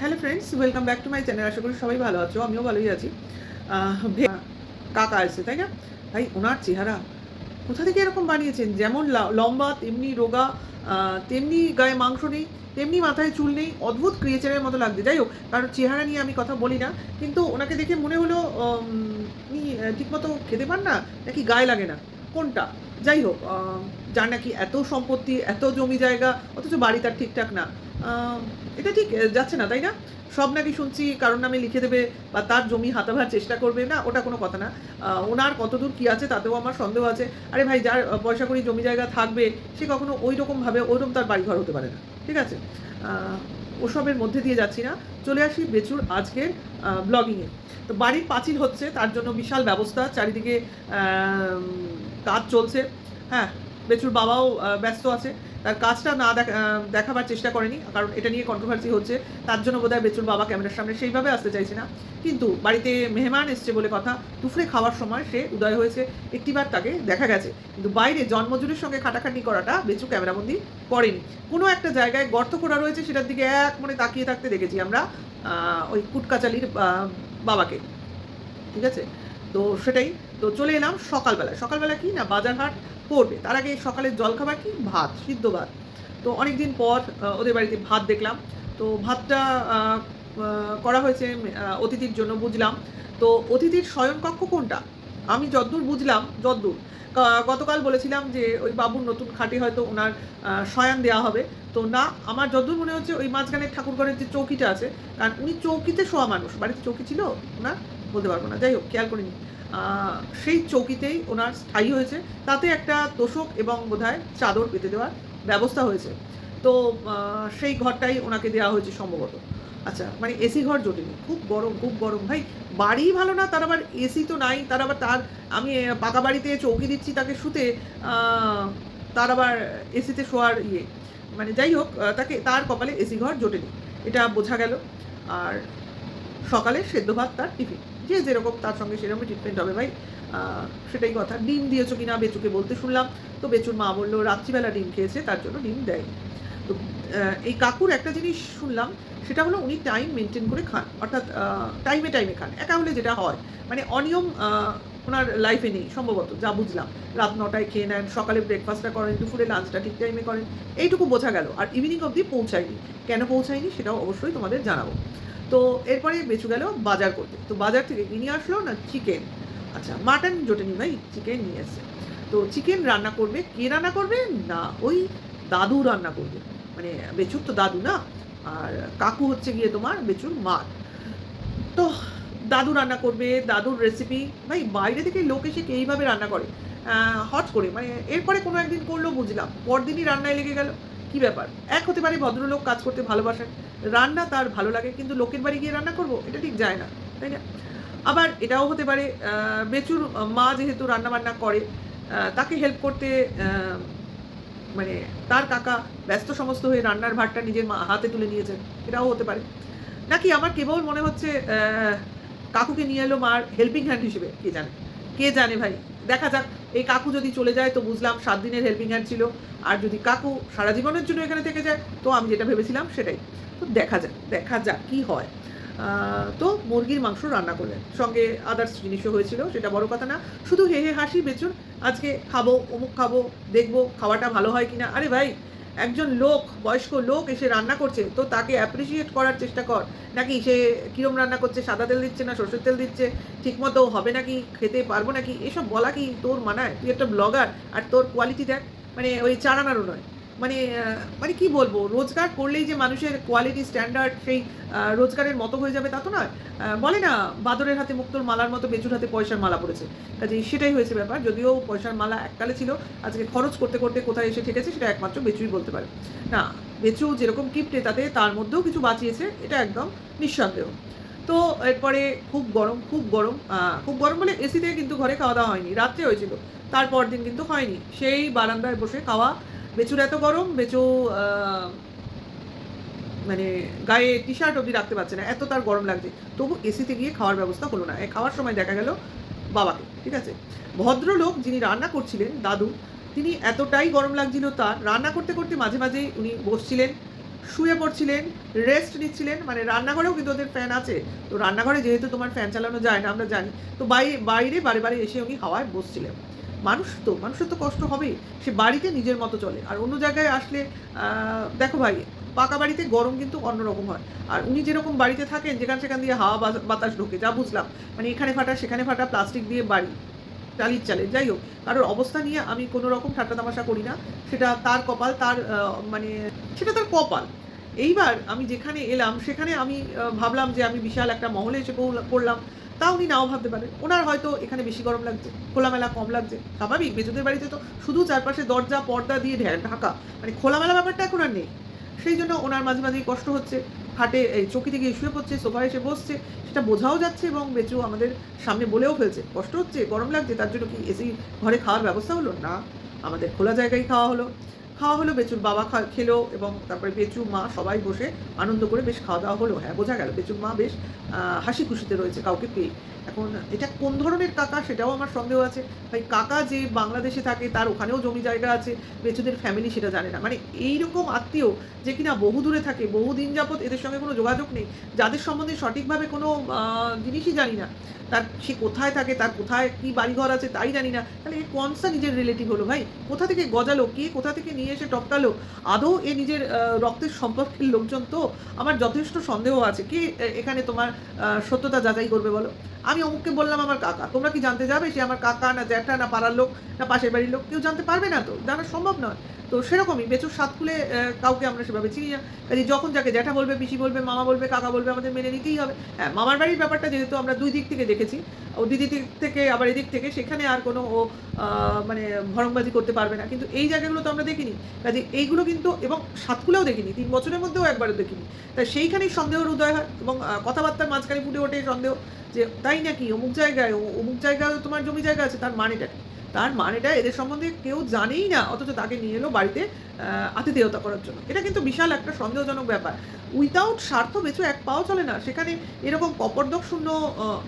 Hello friends welcome back to my channel আশা করি সবাই ভালো আছো, আমিও ভালোই আছি। কাকা এসে তাই না? ভাই, ওনার চেহারা কোথা থেকে এরকম বানিয়েছেন? যেমন লম্বা, তেমনি রোগা তেমনি গায়ে মাংস নেই, তেমনি মাথায় চুল নেই, অদ্ভুত ক্রিয়েচারের মতো লাগছে। যাই হোক কারণ চেহারা নিয়ে আমি কথা বলি না, কিন্তু ওনাকে দেখে মনে হলো উনি ঠিকমতো খেতে পান না, নাকি গায়ে লাগে না? কোনটা? যাই হোক যার নাকি এত সম্পত্তি, এত জমি জায়গা, অথচ বাড়ি তার ঠিকঠাক না। এটা ঠিক যাচ্ছে না, তাই না? সব নাকি শুনছি, কারোর নামে লিখে দেবে বা তার জমি হাতাভার চেষ্টা করবে, না? ওটা কোনো কথা না। ওনার কতদূর কী আছে তাতেও আমার সন্দেহ আছে। আরে ভাই, যার পয়সা করি জমি জায়গা থাকবে, সে কখনো ওই রকমভাবে ওইরকম তার বাড়িঘর হতে পারে না। ঠিক আছে? ওসবের মধ্যে দিয়ে যাচ্ছি না। চলে আসি বেচুর আজকের ব্লগিংয়ে তো বাড়ির পাঁচিল হচ্ছে, তার জন্য বিশাল ব্যবস্থা, চারিদিকে কাজ চলছে। হ্যাঁ বেচুর বাবাও ব্যস্ত আছে। তার কাজটা না দেখা- দেখাবার চেষ্টা করেনি, কারণ এটা নিয়ে কন্ট্রোভার্সি হচ্ছে। তার জন্য বোধহয় বেচুর বাবা ক্যামেরার সামনে সেইভাবে আসতে চাইছে না। কিন্তু বাড়িতে মেহমান এসছে বলে কথা। দুপুরে খাওয়ার সময় সে উদয় হয়েছে। একটিবার তাকে দেখা গেছে। কিন্তু বাইরে জন্মজুরির সঙ্গে খাটাখাটনি করাটা বেচু ক্যামেরাবন্দি করেনি। কোনো একটা জায়গায় গর্ত করা রয়েছে, সেটার দিকে এক মনে তাকিয়ে থাকতে দেখেছি আমরা ওই কুটকাচালির বাবাকে। ঠিক আছে? তো সেটাই। তো চলে এলাম সকালবেলা সকালবেলা কি না বাজার হাট করবে তার আগে সকালের জলখাবার কি? ভাত, সিদ্ধ ভাত। তো অনেক দিন পর ওদের বাড়িতে ভাত দেখলাম। তো ভাতটা করা হয়েছে অতিথির জন্য বুঝলাম। তো অতিথির শয়নকক্ষ কোনটা? আমি যদ্দূর বুঝলাম, যদ্দূর। গতকাল বলেছিলাম যে ওই বাবুর নতুন খাটে হয়তো ওনার শয়ান দেওয়া হবে। তো না, আমার যদ্দূর মনে হচ্ছে ওই মাঝখানের ঠাকুরঘরের যে চৌকিটা আছে, কারণ উনি চৌকিতে শোয়া মানুষ। বাড়িতে চৌকি ছিল ওনার? বলতে পারব না। যাই হোক, খেয়াল করিনি। সেই চৌকিতেই ওনার স্থায়ী হয়েছে। তাতে একটা তোষক এবং বোধহয় চাদর পেতে দেওয়ার ব্যবস্থা হয়েছে। তো সেই ঘরটাই ওনাকে দেওয়া হয়েছে সম্ভবত। আচ্ছা মানে এসি ঘর জোটেনি। খুব গরম খুব গরম। ভাই, বাড়ি ভালো না, তার আবার এসি তো নাই। তার আবার তার, আমি পাকা বাড়িতে চৌকি দিচ্ছি তাকে শুতে তার আবার এসিতে শোয়ার ইয়ে। মানে যাই হোক তাকে, তার কপালে এসি ঘর জোটেনি। এটা বোঝা গেল। আর সকালে সেদ্ধ ভাত তার টিফিন। যে যেরকম তার সঙ্গে সেরকমই ট্রিটমেন্ট হবে ভাই। সেটাই কথা। ডিম দিয়েছ কিনা বেচুকে বলতে শুনলাম। তো বেচুর মা বলল, রাত্রিবেলা ডিম খেয়েছে, তার জন্য ডিম দেয় তো এই কাকুর একটা জিনিস শুনলাম, সেটা হলো উনি টাইম মেনটেন করে খান। অর্থাৎ টাইমে টাইমে খান। একা হলে যেটা হয় মানে অনিয়ম ওনার লাইফে নেই, সম্ভবত, যা বুঝলাম। রাত নটায় খেয়ে নেন, সকালে ব্রেকফাস্টটা করেন, দুপুরে লাঞ্চটা ঠিক টাইমে করেন, এইটুকু বোঝা গেল। আর ইভিনিং অবধি পৌঁছায়নি। কেন পৌঁছায়নি, সেটাও অবশ্যই তোমাদের জানাব। তো এরপরে বেচু গেল বাজার করতে। তো বাজার থেকে নিয়ে আসলো না চিকেন আচ্ছা মাটন জোটেনি ভাই চিকেন নিয়ে এসছে। তো চিকেন রান্না করবে, কে রান্না করবে? না, ওই দাদু রান্না করবে। মানে বেচুর তো দাদু না? আর কাকু হচ্ছে গিয়ে তোমার বেচুর মা। তো দাদু রান্না করবে, দাদুর রেসিপি ভাই, বাইরে থেকে লোক এসে কে এইভাবে রান্না করে? হট করে। মানে এরপরে কোনো একদিন করল, বুঝলাম। পরদিনই রান্নায় লেগে গেল। কি ব্যাপার? এক হতে পারে ভদ্রলোক কাজ করতে ভালোবাসেন, রান্না তার ভালো লাগে, কিন্তু লোকের বাড়ি গিয়ে রান্না করব? এটা ঠিক যায় না, তাই না? আবার এটাও হতে পারে বেচুর মা যেহেতু রান্না বান্না করে তাকে হেল্প করতে মানে তার কাকা ব্যস্ত সমস্ত হয়ে রান্নার ভাতটা নিজের মা হাতে তুলে নিয়েছেন, এটাও হতে পারে। নাকি আমার কেবল মনে হচ্ছে কাকুকে নিয়ে এলো মার হেল্পিং হ্যান্ড হিসেবে, কে জানে? কে জানে ভাই? দেখা যাক, এই কাকু যদি চলে যায় তো বুঝলাম সাত দিনের হেল্পিং হ্যান্ড ছিল। আর যদি কাকু সারা জীবনের জন্য এখানে থেকে যায়, তো আমি যেটা ভেবেছিলাম সেটাই। তো দেখা যাক দেখা যাক কি হয়। তো মুরগির মাংস রান্না করলেন। সঙ্গে আদার্স জিনিসও হয়েছিল, সেটা বড় কথা না। শুধু হে হে হাসি বেচুন, আজকে খাব, অমুক খাব, দেখব, খাওয়াটা ভালো হয় কিনা। আরে ভাই একজন লোক, বয়স্ক লোক এসে রান্না করছে, তো তাকে অ্যাপ্রিসিয়েট করার চেষ্টা কর। নাকি সে কিরম রান্না করছে, সাদা তেল দিচ্ছে না, সরষের তেল দিচ্ছে, ঠিকমতো হবে নাকি, খেতে পারব নাকি? এসব বলা কি তোর মানায়? তুই একটা ব্লগার আর তোর কোয়ালিটি দেখ। মানে ওই চারানারও নয়। মানে মানে কি বলব? রোজগার করলেই যে মানুষের কোয়ালিটি স্ট্যান্ডার্ড সেই রোজগারের মতো হয়ে যাবে তা তো নয়। বলে না, বাদরের হাতে মুক্তোর মালার মতো বেচুর হাতে পয়সার মালা পড়েছে। কাজে সেটাই হয়েছে ব্যাপার। যদিও পয়সার মালা এককালে ছিল, আজকে খরচ করতে করতে কোথায় এসে ঠেকেছে সেটা একমাত্র বেচুই বলতে পারে। না বেচু যেরকম কিপটে তাতে তার মধ্যেও কিছু বাঁচিয়েছে, এটা একদম নিঃসন্দেহ। তো এরপরে খুব গরম খুব গরম খুব গরম বলে এসিতে কিন্তু ঘরে খাওয়া দাওয়া হয়নি, রাত্রে হয়েছিল, তারপর দিন কিন্তু হয়নি। সেই বারান্দায় বসে খাওয়া বেচুর এত গরম, বেচু মানে গায়ে টি শার্ট অবধি রাখতে পারছে না, এত তার গরম লাগছে। তবু এসিতে গিয়ে খাওয়ার ব্যবস্থা হলো না। খাওয়ার সময় দেখা গেল বাবাকে, ঠিক আছে? ভদ্রলোক যিনি রান্না করছিলেন, দাদু, তিনি এতটাই গরম লাগছিল তার। রান্না করতে করতে মাঝে মাঝে উনি বসছিলেন, শুয়ে পড়ছিলেন রেস্ট নিচ্ছিলেন। মানে রান্নাঘরেও কিন্তু ওদের ফ্যান আছে। তো রান্নাঘরে যেহেতু তোমার ফ্যান চালানো যায় না, আমরা জানি। তো বাইরে বাইরে বারে বারে এসে উনি হাওয়ায় বসছিলেন। মানুষ তো, মানুষের তো কষ্ট হবেই। সে বাড়িতে নিজের মতো চলে। আর অন্য জায়গায় আসলে দেখো ভাই, পাকা বাড়িতে গরম কিন্তু অন্যরকম হয়। আর উনি যেরকম বাড়িতে থাকেন, যেখান সেখান দিয়ে হাওয়া বাতাস ঢোকে, যা বুঝলাম। মানে এখানে ফাটা, সেখানে ফাটা, প্লাস্টিক দিয়ে বাড়ি টালির চালে যাই হোক। কারোর অবস্থা নিয়ে আমি কোনো রকম ঠাট্টা তামাশা করি না। সেটা তার কপাল, তার মানে সেটা তার কপাল। এইবার আমি যেখানে এলাম, সেখানে আমি ভাবলাম যে আমি বিশাল একটা মহলে এসে পড়ল- পড়লাম। তা উনি নাও ভাবতে পারেন। ওনার হয়তো এখানে বেশি গরম লাগছে, খোলামেলা কম লাগছে। স্বাভাবিক, বেজুদের বাড়িতে তো শুধু চারপাশে দরজা, পর্দা দিয়ে ঢাকা। মানে খোলামেলা ব্যাপারটা এখন আর নেই। সেই জন্য ওনার মাঝে মাঝেই কষ্ট হচ্ছে। হাটে এই চৌকিতে গিয়ে শুয়ে পড়ছে, সোফায় এসে বসছে। সেটা বোঝাও যাচ্ছে এবং বেচু আমাদের সামনে বলেও ফেলছে, কষ্ট হচ্ছে, গরম লাগছে, তার জন্য কি এসি ঘরে খাওয়ার ব্যবস্থা হলো? না, আমাদের খোলা জায়গায় খাওয়া হলো। খাওয়া হলো বেচুর বাবা খেলো এবং তারপরে বেচু মা সবাই বসে আনন্দ করে বেশ খাওয়া দাওয়া হলো। হ্যাঁ বোঝা গেল বেচুর মা বেশ হাসি খুশিতে রয়েছে কাউকে পেয়ে। এখন এটা কোন ধরনের কাকা সেটাও আমার সন্দেহ আছে। ভাই, কাকা যে বাংলাদেশে থাকে তার ওখানেও জমি জায়গা আছে, বেচুদের ফ্যামিলি সেটা জানে না। মানে এইরকম আত্মীয় যে কিনা বহু দূরে থাকে, বহু দিন যাবত এদের সঙ্গে কোনো যোগাযোগ নেই, যাদের সম্বন্ধে সঠিকভাবে কোনো জিনিসই জানি না। তার সে কোথায় থাকে, তার কোথায় কি বাড়িঘর আছে তাই জানি না। তাহলে এ কনসা নিজের রিলেটিভ হলো? ভাই, কোথা থেকে গজালো? কে কোথা থেকে নিয়ে এসে টপকালো? আদৌ এ নিজের রক্তের সম্পর্কের লোকজন তো? আমার যথেষ্ট সন্দেহ আছে। কে এখানে তোমার সত্যতা যাচাই করবে বলো? আমি অমুককে বললাম আমার কাকা। তোমরা কি জানতে যাবে সে আমার কাকা না জ্যাঠা না পাড়ার লোক না পাশের বাড়ির লোক কেউ জানতে পারবে না তো? জানা সম্ভব নয়। তো সেরকমই বেচুর সাত খুলে কাউকে আমরা সেভাবে চিনি না। কাজে যখন যাকে জ্যাঠা বলবে, পিসি বলবে, মামা বলবে, কাকা বলবে, আমাদের মেনে নিতেই হবে। হ্যাঁ মামার বাড়ির ব্যাপারটা যেহেতু আমরা দুই দিক থেকে দেখেছি, ও দিদি দিক থেকে, আবার এদিক থেকে, সেখানে আর কোনো ও মানে ভরংবাজি করতে পারবে না। কিন্তু এই জায়গাগুলো তো আমরা দেখিনি। কাজে এইগুলো কিন্তু, এবং সাতকুলেও দেখিনি, তিন বছরের মধ্যেও একবারও দেখিনি। তাই সেইখানেই সন্দেহের উদয় হয় এবং কথাবার্তার মাঝখানে ফুটে ওঠে সন্দেহ। যে, তাই নাকি? অমুক জায়গায় অমুক জায়গায় তোমার জমি জায়গা আছে, তার মানেটা কি? তার মানেটা এদের সম্বন্ধে কেউ জানেই না, অথচ তাকে নিয়ে এলো বাড়িতে আতিথেয়তা করার জন্য। এটা কিন্তু বিশাল একটা সন্দেহজনক ব্যাপার। উইথাউট স্বার্থ বেচো এক পাও চলে না। সেখানে এরকম কপর্দক শূন্য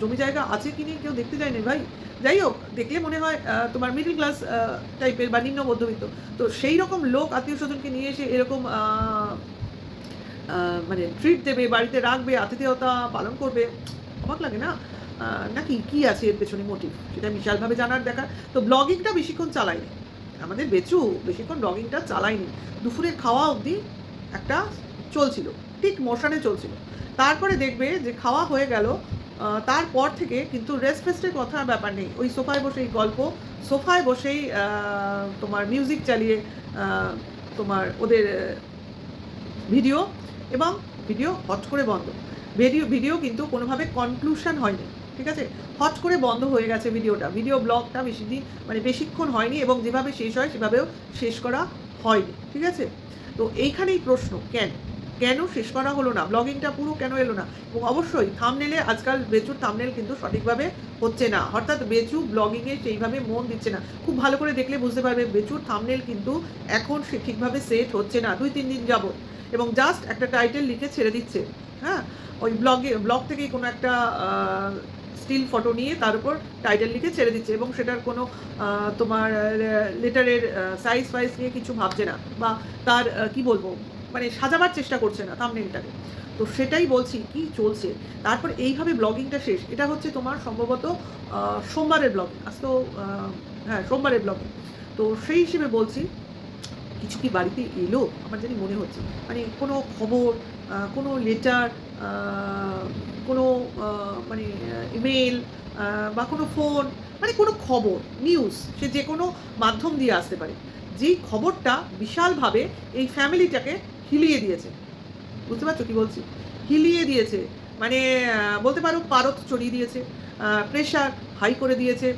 জমি জায়গা আছে কি নেই কেউ দেখতে যায়নি ভাই? যাই হোক, দেখলে মনে হয় তোমার মিডল ক্লাস টাইপের বা নিম্ন মধ্যবিত্ত। তো সেই রকম লোক আত্মীয় স্বজনকে নিয়ে এসে এরকম মানে ট্রিট দেবে, বাড়িতে রাখবে, আতিথেয়তা পালন করবে অবাক লাগে না? নাকি কি আছে এর পেছনে মোটিভ সেটা বিশালভাবে জানার দেখা তো ব্লগিংটা বেশিক্ষণ চালায়নি। আমাদের বেচু বেশিক্ষণ ব্লগিংটা চালায়নি। দুপুরে খাওয়া অবধি একটা চলছিল। ঠিক মোশনে চলছিল। তারপরে দেখবে যে খাওয়া হয়ে গেল তারপর থেকে কিন্তু রেস্ট ফেস্টের কথা ব্যাপার নেই। ওই সোফায় বসেই গল্প, সোফায় বসেই তোমার মিউজিক চালিয়ে তোমার ওদের ভিডিও এবং ভিডিও হট করে বন্ধ। ভিডিও ভিডিও কিন্তু কোনোভাবে কনক্লুশন হয়নি, ঠিক আছে? হট করে বন্ধ হয়ে গেছে ভিডিওটা ভিডিও ব্লগটা বেশি দিন মানে বেশিক্ষণ হয়নি এবং যেভাবে শেষ হয়, সেভাবেও শেষ করা হয়নি, ঠিক আছে? তো এইখানেই প্রশ্ন, কেন? কেন শেষ করা হলো না? ব্লগিংটা পুরো কেন এলো না? এবং অবশ্যই থামনেলে আজকাল বেচুর থামনেল কিন্তু সঠিকভাবে হচ্ছে না। অর্থাৎ বেচু ব্লগিংয়ে সেইভাবে মন দিচ্ছে না। খুব ভালো করে দেখলে বুঝতে পারবে, বেচুর থামনেল কিন্তু এখন সে ঠিকভাবে সেট হচ্ছে না। দুই, তিন দিন যাবত এবং জাস্ট একটা টাইটেল লিখে ছেড়ে দিচ্ছে। হ্যাঁ ওই ব্লগে ব্লগ থেকেই কোনো একটা স্টিল ফটো নিয়ে তার উপর টাইটেল লিখে ছেড়ে দিচ্ছে এবং সেটার কোনো তোমার লেটারের সাইজ ফাইজ নিয়ে কিছু ভাবছে না বা তার কি বলব মানে সাজাবার চেষ্টা করছে না থামনেলটাকে তো সেটাই বলছি, কি চলছে? তারপর এইভাবে ব্লগিংটা শেষ। এটা হচ্ছে তোমার সম্ভবত সোমবারের ব্লগিং আজ তো হ্যাঁ সোমবারের ব্লগিং তো সেই হিসেবে বলছি, কিছু কি বাড়িতে এলো? আমার জানি মনে হচ্ছে। মানে কোনো খবর কোনো লেটার কোনো মানে ইমেল বা কোনো ফোন মানে কোনো খবর নিউজ সে যে কোনো মাধ্যম দিয়ে আসতে পারে। যেই খবরটা বিশালভাবে এই ফ্যামিলিটাকে হিলিয়ে দিয়েছে। বুঝতে পারছ কি বলছি? হিলিয়ে দিয়েছে। মানে বলতে পারো পারত চড়িয়ে দিয়েছে প্রেশার হাই করে দিয়েছে।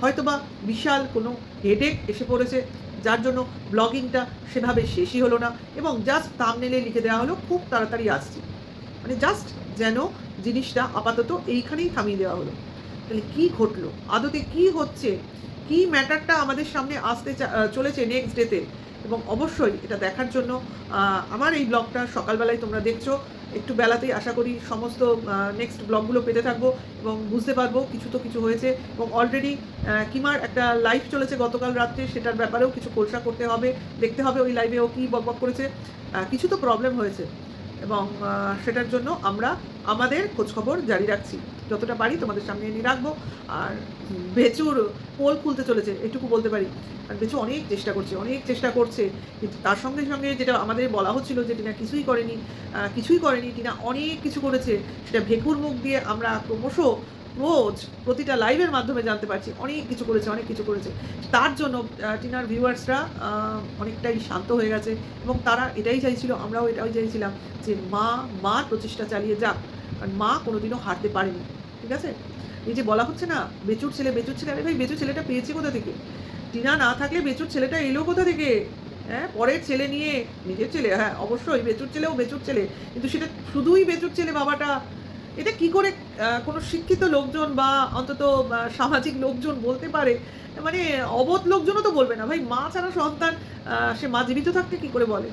হয়তোবা বিশাল কোনো হেডেক এসে পড়েছে। যার জন্য ব্লগিংটা সেভাবে শেষই হলো না এবং জাস্ট তামনেলে লিখে দেওয়া হলো, খুব তাড়াতাড়ি আসছি। মানে জাস্ট যেন জিনিসটা আপাতত এইখানেই থামিয়ে দেওয়া হলো। তাহলে কি ঘটলো? আদতে কি হচ্ছে? কি ম্যাটারটা আমাদের সামনে আসতে চলেছে নেক্সট ডেতে এবং অবশ্যই এটা দেখার জন্য আমার এই ব্লগটা সকালবেলায় তোমরা দেখছ। একটু বেলাতেই আশা করি সমস্ত নেক্সট ব্লগগুলো পেতে থাকব এবং বুঝতে পারব কিছু তো কিছু হয়েছে এবং অলরেডি কিমার একটা লাইভ চলেছে গতকাল রাত্রে, সেটার ব্যাপারেও কিছু খোলসা করতে হবে, দেখতে হবে ওই লাইভে ও কী বকবক করেছে। কিছু তো প্রবলেম হয়েছে এবং সেটার জন্য আমরা আমাদের খোঁজখবর জারি রাখছি। যতটা পারি তোমাদের সামনে এনে রাখব। আর বেচুর পোল খুলতে চলেছে, এটুকু বলতে পারি। আর বেচু অনেক চেষ্টা করছে, অনেক চেষ্টা করছে। কিন্তু তার সঙ্গে সঙ্গে যেটা আমাদের বলা হচ্ছিল যে টিনা কিছুই করেনি কিছুই করেনি, টিনা অনেক কিছু করেছে। সেটা ভেকুর মুখ দিয়ে আমরা ক্রমশ রোজ প্রতিটা লাইভের মাধ্যমে জানতে পারছি। অনেক কিছু করেছে, অনেক কিছু করেছে। তার জন্য টিনার ভিউয়ার্সরা অনেকটাই শান্ত হয়ে গেছে এবং তারা এটাই চাইছিল, আমরাও এটাই চাইছিলাম যে মা, মার প্রচেষ্টা চালিয়ে যাক। কারণ মা কোনোদিনও হারতে পারেনি। ঠিক আছে? এই যে বলা হচ্ছে না, বেচুর ছেলে বেচুর ছেলে, আরে ভাই, বেচুর ছেলেটা পেয়েছে কোথা থেকে? টিনা না থাকলে বেচুর ছেলেটা এলো কোথা থেকে? হ্যাঁ পরের ছেলে নিয়ে নিজের ছেলে হ্যাঁ অবশ্যই বেচুর ছেলেও বেচুর ছেলে, কিন্তু সেটা শুধুই বেচুর ছেলে বাবাটা। এটা কি করে কোনো শিক্ষিত লোকজন বা অন্তত সামাজিক লোকজন বলতে পারে? মানে অবধ লোকজনও তো বলবে না। ভাই, মা ছাড়া সন্তান সে মা জীবিত থাকতে কি করে বলে?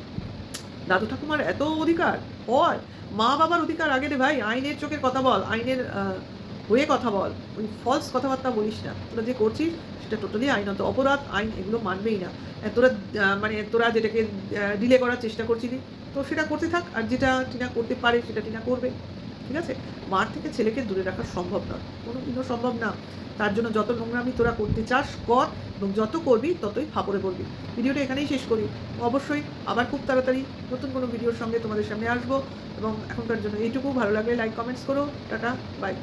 দাদু ঠাকুমার এত অধিকার? হয়। মা বাবার অধিকার আগে রে ভাই, আইনের চোখের কথা বল, আইনের হয়ে কথা বল। ওই ফলস কথাবার্তা বলিস না। তোরা যে করছিস, সেটা টোটালি আইনত অপরাধ, আইন এগুলো মানবেই না। তোরা মানে তোরা যেটাকে ডিলে করার চেষ্টা করছিলি, তো সেটা করতে থাক। আর যেটা টিনা করতে পারে, সেটা টিনা করবে। ঠিক আছে? মার থেকে ছেলেকে দূরে রাখা সম্ভব নয়। কোনো দিনও সম্ভব না। তার জন্য যত নোংরামি তোরা করতে চাস, কর। এবং যত করবি, ততই ফাপড়ে পড়বি। ভিডিওটা এখানেই শেষ করি। অবশ্যই আবার খুব তাড়াতাড়ি নতুন কোনো ভিডিওর সঙ্গে তোমাদের সামনে আসব। এবং এখনকার জন্য এইটুকু। ভালো লাগলে লাইক কমেন্টস করো। Tata bye